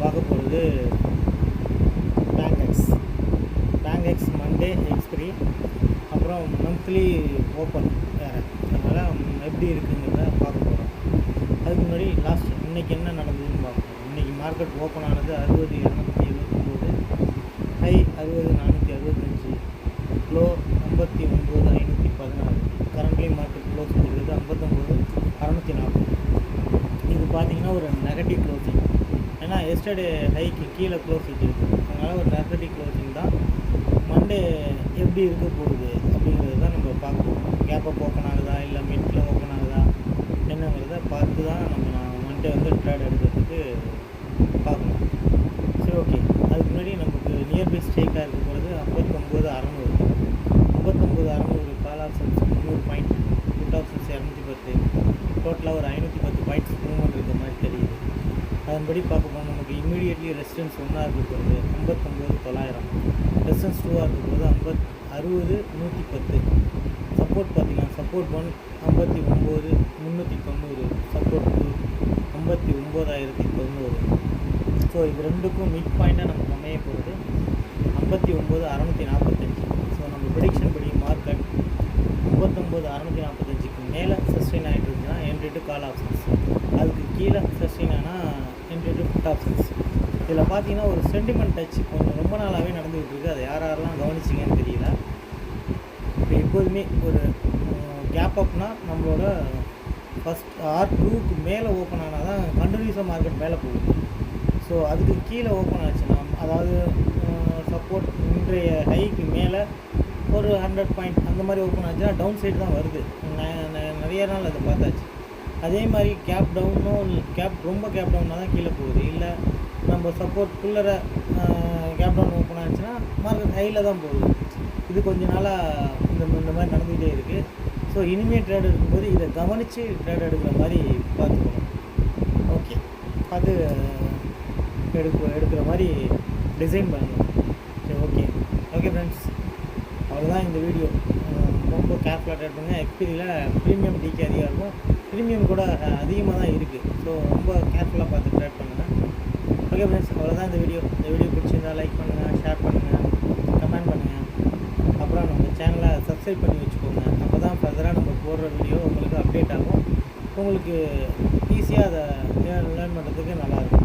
பார்க்க போகிறது bank ex bank ex Monday expiry அப்புறம் மந்த்லி ஓப்பன் வேறு. அதனால் எப்படி இருக்குங்கிறத பார்க்க போகிறோம் அதுக்கு முன்னாடி லாஸ்ட் இன்றைக்கி என்ன நடந்ததுன்னு பார்ப்போம். இன்றைக்கி மார்க்கெட் ஓப்பன் ஆனது அறுபது இரநூத்தி எழுபத்தொம்போது ஹை அறுபது நானூற்றி அறுபத்தஞ்சி. க்ளோ ஐம்பத்தி ஒம்பது ஐநூற்றி பதினாறு. கரண்ட்லி மார்க்கெட் க்ளோஸ் இருக்கிறது ஐம்பத்தொம்போது அறநூற்றி நாற்பது. இது பார்த்திங்கன்னா ஒரு நெகட்டிவ் க்ளோசிங் எஸ்டர்டே ஹைக்கு கீழே க்ளோஸ் வச்சுருக்கு அதனால் ஒரு நெகட்டிவ் க்ளோசிங் தான். மண்டே எப்படி இருக்க போகுது அப்படிங்கிறது தான் நம்ம பார்க்கணும். கேப்பை ஓப்பன் ஆகுதா? இல்லை மிட்டில் ஓப்பன் ஆகுதா? என்னங்கிறத பார்த்து தான் நம்ம நான் மண்டே வந்து ட்ரேட் எடுக்கிறதுக்கு பார்க்கணும். சரி ஓகே அதுக்கு முன்னாடி நமக்கு நியர்பை ஸ்டேக்காக இருக்க போகிறது ஐம்பத்தொம்போது அறநூறு. ஐம்பத்தொம்போது அறநூறு கால் ஆப்ஷன்ஸ் முந்நூறு பாயிண்ட் புட் ஆப்ஷன்ஸ் இரநூத்தி பத்து. டோட்டலாக ஒரு ஐநூற்றி பத்து பாயிண்ட்ஸ் மூவ்மெண்ட் இருக்க மாதிரி தெரியுது. அதன்படி பார்க்க போனால் இமீடியட்லி ரெசிடென்ஸ் ஒன்றா இருக்க ஐம்பத்தொம்போது தொள்ளாயிரம். ரெசிடென்ஸ் டூவாக இருக்கும்போது ஐம்பத் அறுபது நூற்றி பத்து. சப்போர்ட் பார்த்தீங்கன்னா சப்போர்ட் ஒன் ஐம்பத்தி ஒம்பது முந்நூற்றி தொண்ணூறு. சப்போர்ட் டூ ஐம்பத்தி ஒம்பதாயிரத்தி தொண்ணூறு. ஸோ இது ரெண்டுக்கும் மிட் பாயிண்ட்டாக நமக்கு அமைய போகிறது ஐம்பத்தி ஒம்பது அறநூற்றி நாற்பத்தஞ்சு ஸோ நம்ம ப்ரிடிக்ஷன் படி மார்க்கெட் ஐம்பத்தொம்போது அறநூற்றி நாற்பத்தஞ்சுக்கு மேலே சஸ்டெயின் ஆகிட்டு இருந்துச்சுன்னா என்ட்ரி டு கால் ஆப்ஷன்ஸ் அதுக்கு கீழே சஸ்டெயின் ஆனால் என்ட்ரி இதில் பார்த்தீங்கன்னா ஒரு சென்டிமெண்ட் டச் கொஞ்சம் ரொம்ப நாளாகவே நடந்துகிட்டு இருக்குது. அதை யார் யாரெல்லாம் கவனிச்சிங்கன்னு தெரியல. இப்போ எப்போதுமே ஒரு கேப் அப்னால் நம்மளோட ஃபஸ்ட் ஆர் டூக்கு மேலே ஓப்பன் ஆனால் தான் கண்டினியூஸாக மார்க்கெட் மேலே போகுது. ஸோ அதுக்கு கீழே ஓப்பன் ஆச்சுன்னா அதாவது சப்போர்ட் இன்றைய ஹைக்கு மேலே ஒரு ஹண்ட்ரட் பாயிண்ட் அந்த மாதிரி ஓப்பன் ஆச்சுன்னா டவுன் சைடு தான் வருது. நிறைய நாள் அதை பார்த்தாச்சு. அதே மாதிரி கேப் டவுனும் கேப் ரொம்ப கேப் டவுனாக தான் கீழே போகுது. இப்போ சப்போர்ட் பில்லரை கேப் டவுன் ஓப்பன் ஆச்சுன்னா மார்க்கெட் ஹையில் தான் போகுது. இது கொஞ்ச நாளாக இந்த இந்த மாதிரி நடந்துக்கிட்டே இருக்குது ஸோ இனிமேல் ட்ரேட் எடுக்கும்போது இதை கவனித்து ட்ரேட் எடுக்கிற மாதிரி பார்த்துக்கணும். ஓகே பார்த்து எடுக்க எடுக்கிற மாதிரி டிசைன் பண்ணணும். சரி ஓகே ஓகே ஃப்ரெண்ட்ஸ் அவ்வளோதான் இந்த வீடியோ ரொம்ப கேர்ஃபுல்லாக ட்ரேட் பண்ணுங்கள் எக்ஸ்பீரியில் ப்ரீமியம் டிகே அதிகம் இருக்கும். ப்ரீமியம் கூட அதிகமாக தான் இருக்குது ஸோ ரொம்ப கேர்ஃபுல்லாக பார்த்து ட்ரேட் பண்ணுங்கள் ஓகே ஃப்ரெண்ட்ஸ் அவ்வளோதான் இந்த வீடியோ இந்த வீடியோ பிடிச்சிருந்தா லைக் பண்ணுங்கள் ஷேர் பண்ணுங்கள் கமெண்ட் பண்ணுங்கள் அப்புறம் நம்ம சேனலை சப்ஸ்கிரைப் பண்ணி வச்சுக்கோங்க. அப்போ தான் ஃபர்தராக நம்ம போடுற வீடியோ உங்களுக்கு அப்டேட் ஆகும். உங்களுக்கு ஈஸியாக அதை லேர்ன் பண்ணுறதுக்கு நல்லாயிருக்கும்